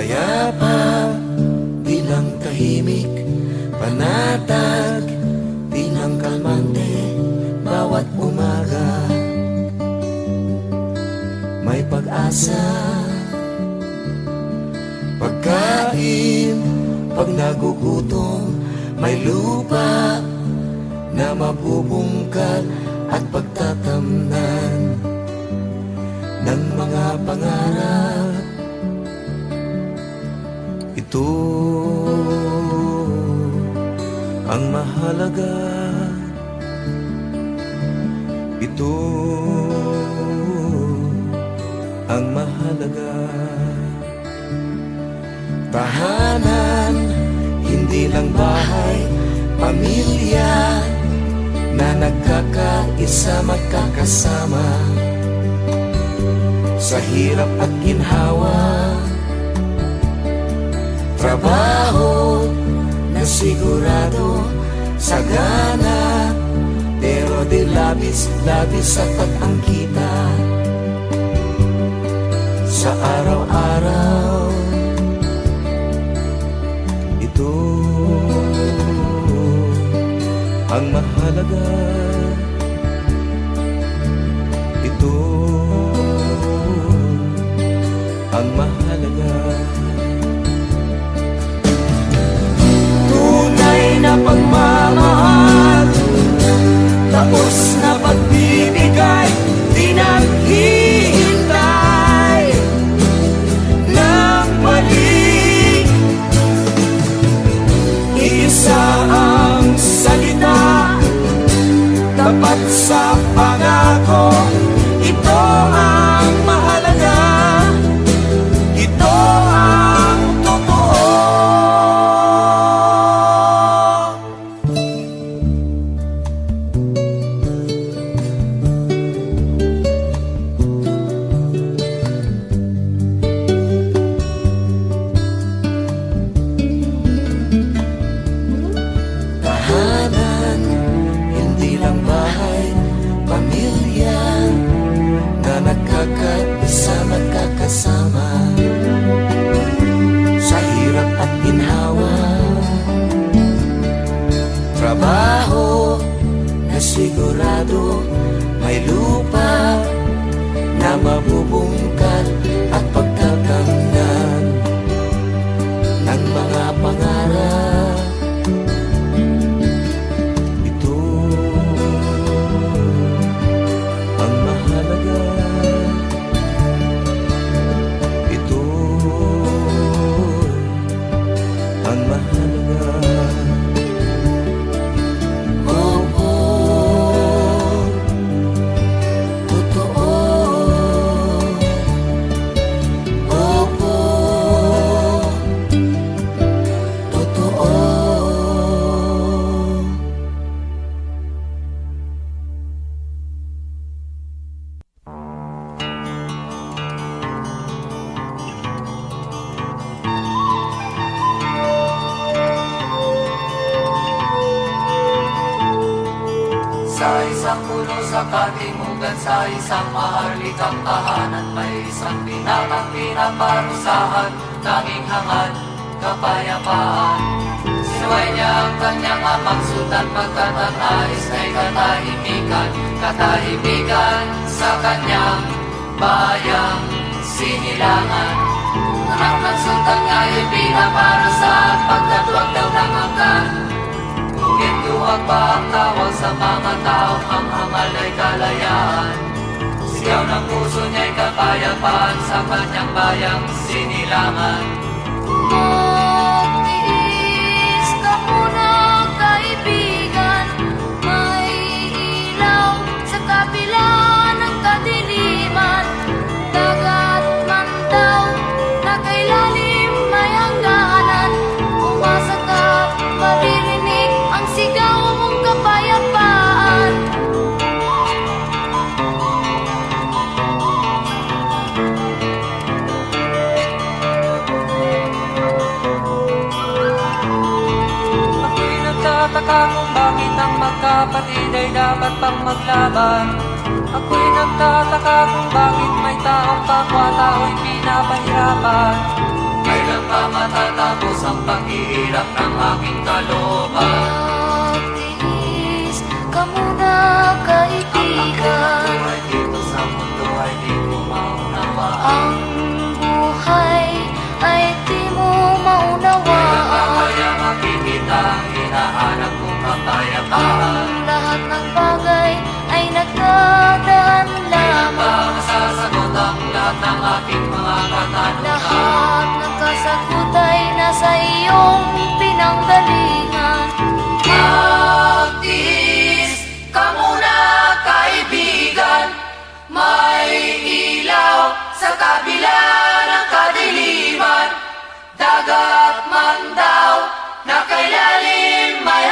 Payapa, di lang tahimik Panatag, di lang kalmante Bawat umaga. May pag-asa Pagkain, pag nagugutom May lupa na mabubungkal At pagtatamnan Ng mga pangarap ito ang mahalaga. Ito ang mahalaga. Tahanan, hindi lang bahay Pamilya na nagkakaisa magkakasama. Sa hirap at ginhawa Trabaho na sigurado sagana Pero di labis-labis sapat ang kita Sa araw-araw Ito ang mahalaga. Ito ang mahalaga na pagmamahal. Tapos na pagbibigay Di Sa isang puno sa katimugan Sa isang maharlikang tahanan May isang binatang pinaparusahan Tanging hangad, kapayapaan. Sinuway niya ang kanyang amang sultan Pagkat ang nais ay katahimikan Katahimikan sa kanyang bayang sinilangan. Anak sultan nga ay pinaparusahan Pagkat wag daw ng angkan Pa ang tawag sa mga tao Ang hangal ay kalayaan Sigaw ng puso niya'y kapayapaan Sa kanyang bayang sinilangan magkapatid ay dapat pang maglaban. Ako'y nagtataka kung bakit may taong kapwa tao'y pinapahirapan. Kailan ba matatapos ang paghihirap ng aking kalooban? Magtiis ka muna Ang kaibigan buhay dito sa mundo ay di ko maunawaan. Ang buhay ay di mo Kailan ba maunawaan. kaya makikita ang hinahanap kapayapaan? Lahat ng bagay ay nagdadaan Kailan ba lamang masasagot ang lahat ng aking mga katanungan? Lahat ng kasagot ay nasa iyong pinanggalingan Magtiis ka muna kaibigan May ilaw sa kabila ng kadiliman Dagat man daw na kailalim may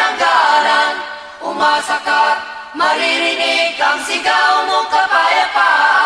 Umasa ka't maririnig ang sigaw mong kapayapaan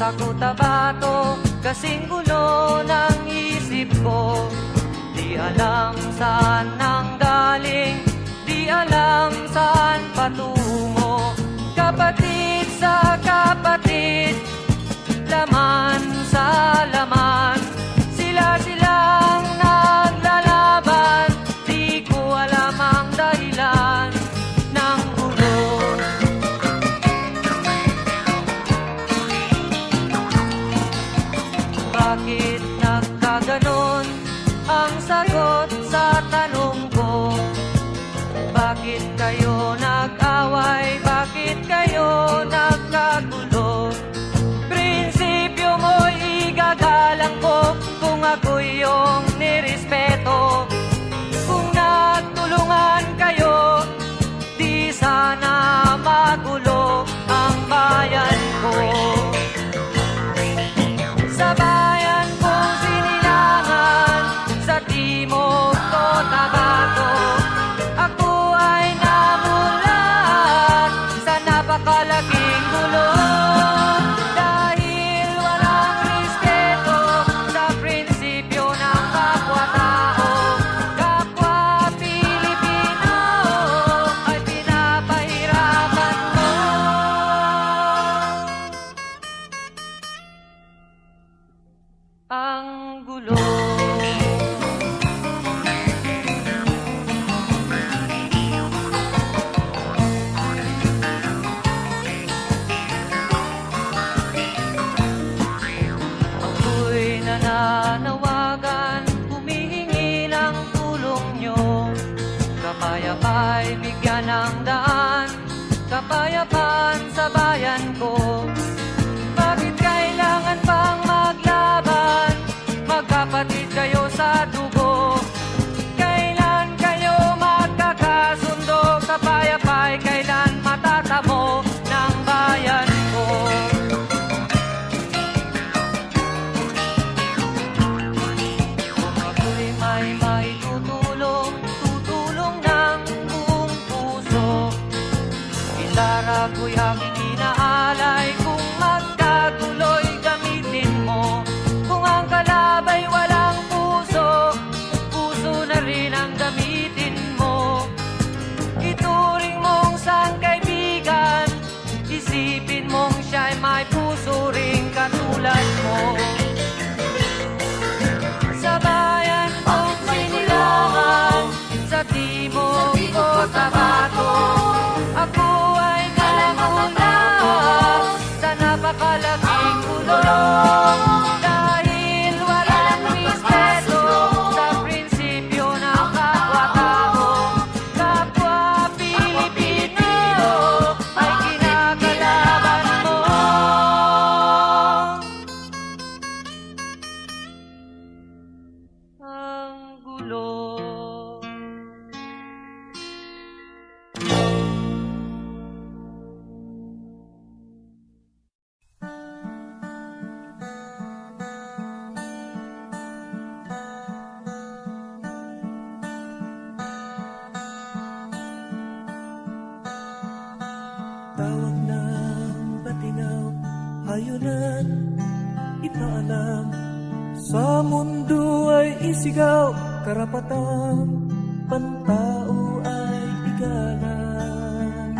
Cotabato Kasing gulo ng isip ko. Di alam saan nang galing Di alam saan patungo Kapayapa'y bigyan ng daan, kapayapaan sa bayan ko. Tawag ng batinaw Hayunan Ipaalam. Sa mundo ay isigaw Karapatang Pantao ay igalang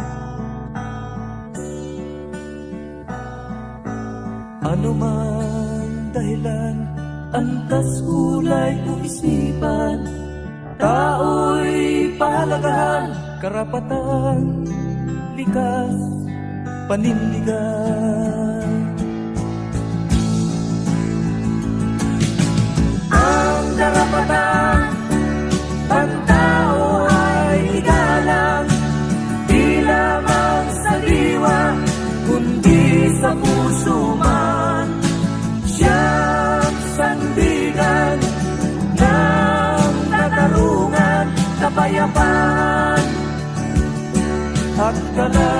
Ano man dahilan Antas kulay o isipan Tao'y pahalagahan Karapatan Likas Panindigan Ang karapatan Pantao ay igalang Di lamang sa diwa Kundi sa puso man. Siyang sandigan Ng katarungan Kapayapaan At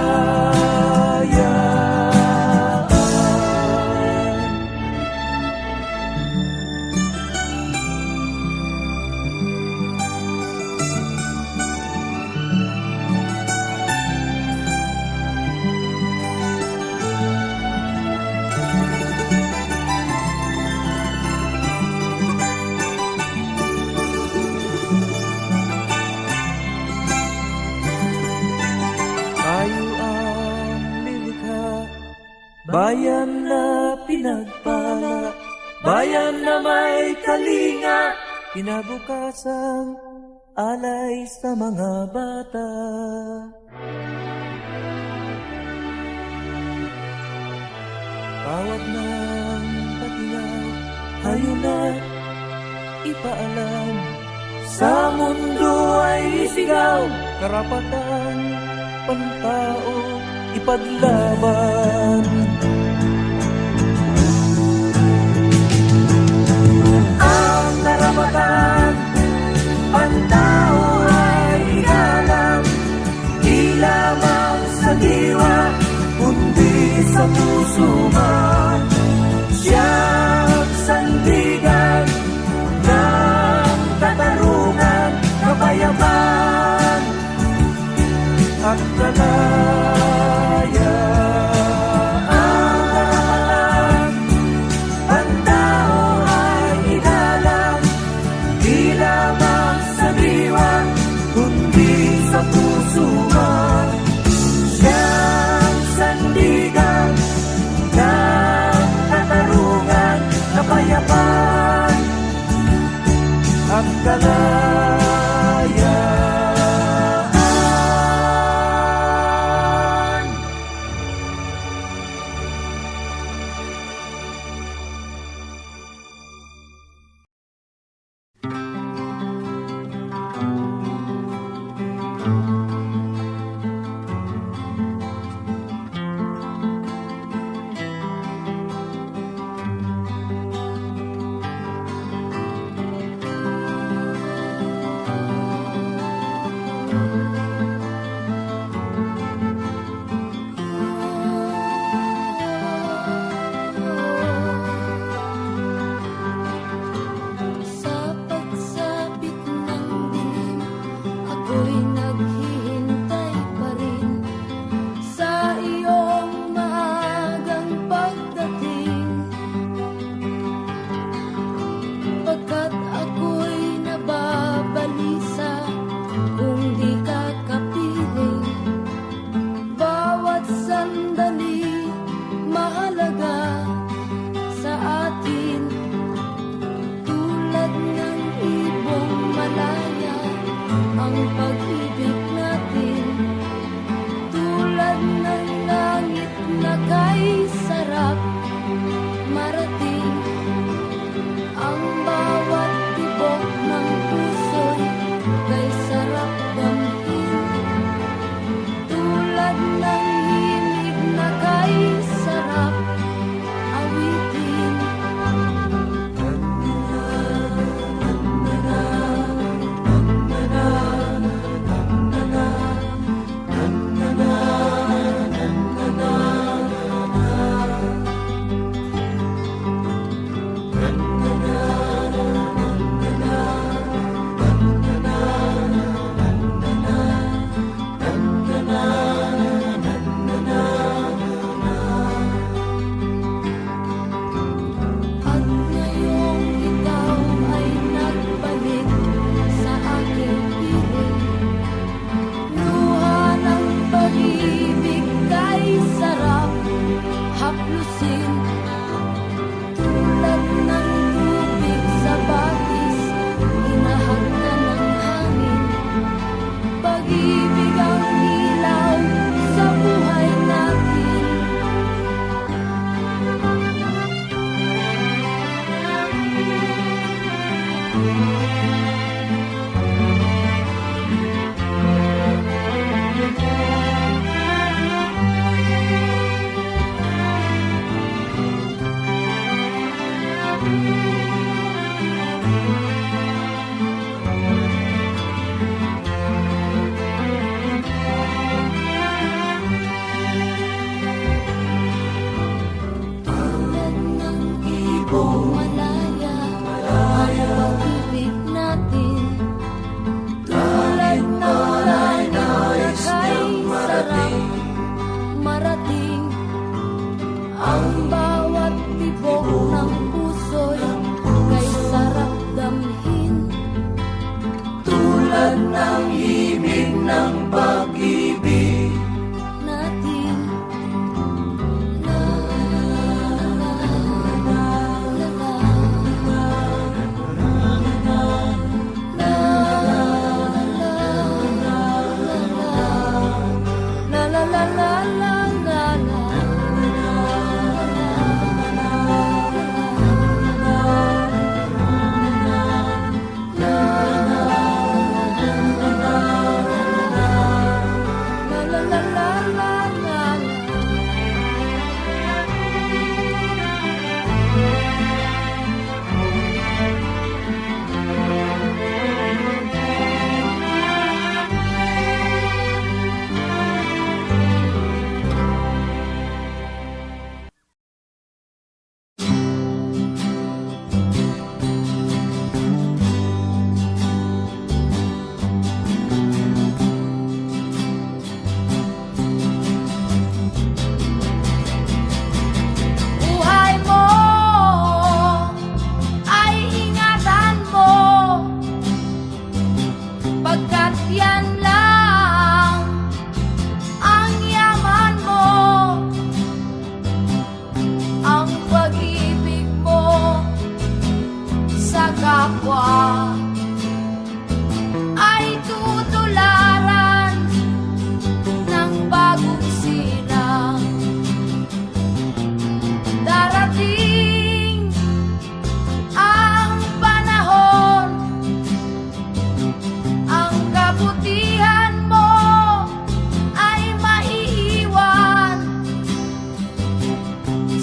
Kinabukasan alay sa mga bata. Tawag ng patinaw Hayunat ipaalam. Sa mundo ay isigaw Karapatan pantao ipaglaban sa puso man Siyang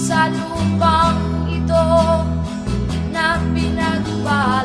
Sa lupang ito na pinagbala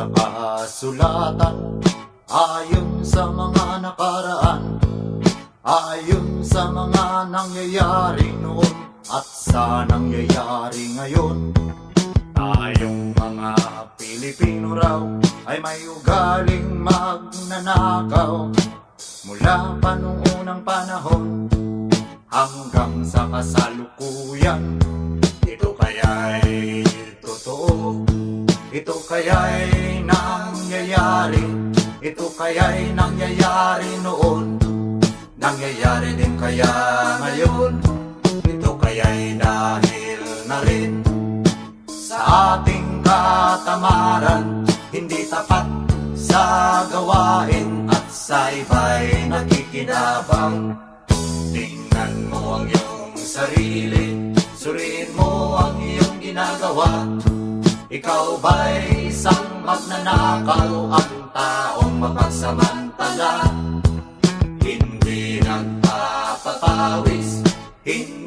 sa kasulatan, ayon sa mga nakaraan, ayon sa mga nangyayari noon at sa nangyayari ngayon. Tayong mga Pilipino raw ay may ugaling magnanakaw mula pa nung unang panahon hanggang sa kasalukuyan. Ito kaya'y totoo ito kaya'y nangyayari. Ito kaya'y nangyayari noon. Nangyayari din kaya ngayon. Ito kaya'y dahil na rin. Sa ating katamaran Hindi tapat sa gawain At sa iba'y nakikinabang. Tingnan mo ang iyong sarili Suriin mo ang iyong ginagawa ikaw ba'y isang magnanakaw ang taong mapagsamantala? Hindi nagpapapawis, hindi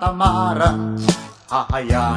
katamaran, hahayaan